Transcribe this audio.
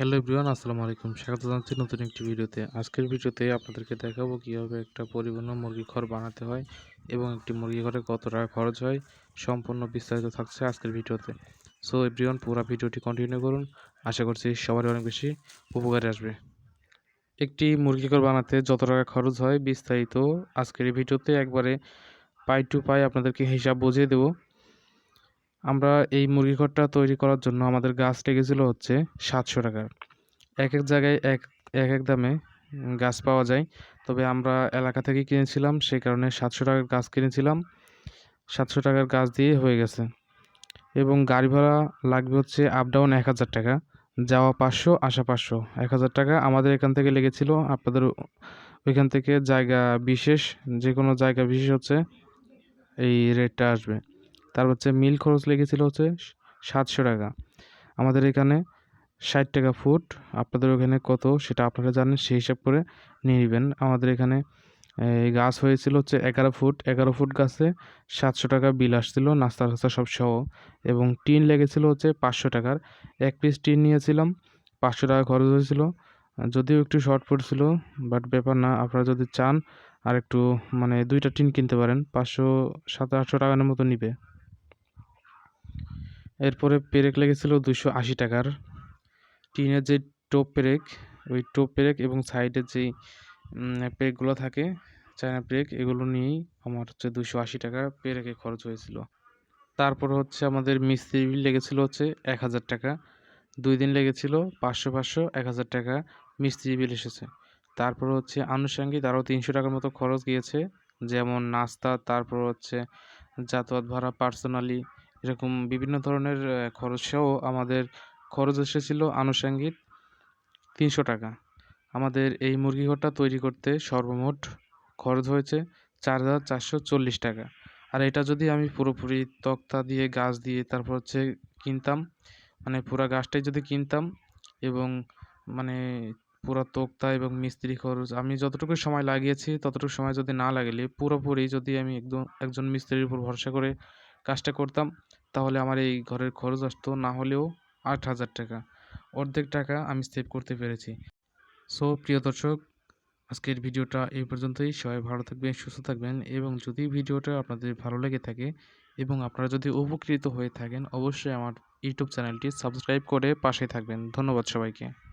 Hello everyone, আসসালামু আলাইকুম। স্বাগত জানাচ্ছি নতুন একটি ভিডিওতে। আজকের ভিডিওতে আপনাদেরকে দেখাবো কীভাবে একটা পরিপূর্ণ মুরগি ঘর বানাতে হয় এবং একটি মুরগি ঘরে কত টাকা খরচ হয়, সম্পূর্ণ বিস্তারিত থাকছে আজকের ভিডিওতে। সো এভরিওয়ান, পুরো ভিডিওটি কন্টিনিউ করুন। আশা করছি সবারই অনেক বেশি উপকারে আসবে। একটি মুরগি ঘর বানাতে যত টাকা খরচ হয় বিস্তারিত আজকের ভিডিওতে একবারে পাই টু পাই আপনাদেরকে হিসাব বুঝিয়ে দেবো। আমরা এই মুরগি ঘরটা তৈরি করার জন্য আমাদের গাছ লেগেছিল হচ্ছে সাতশো টাকার। এক এক জায়গায় এক এক এক দামে গাছ পাওয়া যায়। তবে আমরা এলাকা থেকে কিনেছিলাম সেই কারণে সাতশো টাকার গাছ কিনেছিলাম। সাতশো টাকার গাছ দিয়ে হয়ে গেছে। এবং গাড়ি ভাড়া লাগবে হচ্ছে আপ ডাউন এক হাজার টাকা। যাওয়া পাঁচশো, আসা পাঁচশো। এক হাজার টাকা আমাদের এখান থেকে লেগেছিল। আপনাদের ওইখান থেকে জায়গা বিশেষ যে কোনো জায়গা বিশেষ হচ্ছে এই রেটটা আসবে। তার হচ্ছে মিল খরচ লেগেছিল হচ্ছে সাতশো টাকা। আমাদের এখানে ষাট টাকা ফুট। আপনাদের ওখানে কত সেটা আপনারা জানেন, সেই হিসাব করে নিয়ে নেবেন। আমাদের এখানে গাছ হয়েছিল হচ্ছে এগারো ফুট। এগারো ফুট গাছে সাতশো টাকা বিল আসছিল, নাস্তা টাস্তা সব সহ। এবং টিন লেগেছিল হচ্ছে পাঁচশো টাকার। এক পিস টিন নিয়েছিলাম, পাঁচশো টাকা খরচ হয়েছিল। যদিও একটু শর্ট পড়ছিল বাট ব্যাপার না, আপনারা যদি চান, আর একটু মানে দুইটা টিন কিনতে পারেন, পাঁচশো, সাত আটশো টাকার মতো নিবে। এরপরে পেরেক লেগেছিল দুশো আশি টাকার। টিনের যে টোপ পেরেক, ওই টোপ পেরেক এবং সাইডের যেই পেরেকগুলো থাকে, চায়না পেরেক, এগুলো নিয়েই আমার হচ্ছে দুশো আশি টাকা পেরেকে খরচ হয়েছিল। তারপর হচ্ছে আমাদের মিস্ত্রি বিল লেগেছিল হচ্ছে এক হাজার টাকা। দুই দিন লেগেছিল পাঁচশো পাঁচশো এক হাজার টাকা মিস্ত্রি বিল এসেছে। তারপর হচ্ছে আনুষঙ্গিক আরও তিনশো টাকার মতো খরচ গিয়েছে। যেমন নাস্তা, তারপর হচ্ছে যাতায়াত ভাড়া পার্সোনালি এরকম বিভিন্ন ধরনের খরচ সহ আমাদের খরচ এসেছিল আনুষঙ্গিক তিনশো টাকা। আমাদের এই মুরগি ঘরটা তৈরি করতে সর্বমোট খরচ হয়েছে চার হাজার চারশো চল্লিশ টাকা। আর এটা যদি আমি পুরোপুরি তক্তা দিয়ে, গাছ দিয়ে তারপর হচ্ছে কিনতাম মানে পুরা গাছটাই যদি কিনতাম এবং মানে পুরো তক্তা এবং মিস্ত্রি খরচ, আমি যতটুকু সময় লাগিয়েছি, ততটুকু সময় যদি না লাগলে পুরোপুরি যদি আমি একদম, একজন মিস্ত্রির উপর ভরসা করে কাজটা করতাম তাহলে আমার এই ঘরের খরচ আসতো না হলেও আট হাজার টাকা। অর্ধেক টাকা আমি সেভ করতে পেরেছি। সো প্রিয় দর্শক, আজকের ভিডিওটা এই পর্যন্তই। সবাই ভালো থাকবেন, সুস্থ থাকবেন এবং যদি ভিডিওটা আপনাদের ভালো লেগে থাকে এবং আপনারা যদি উপকৃত হয়ে থাকেন, অবশ্যই আমার ইউটিউব চ্যানেলটি সাবস্ক্রাইব করে পাশে থাকবেন। ধন্যবাদ সবাইকে।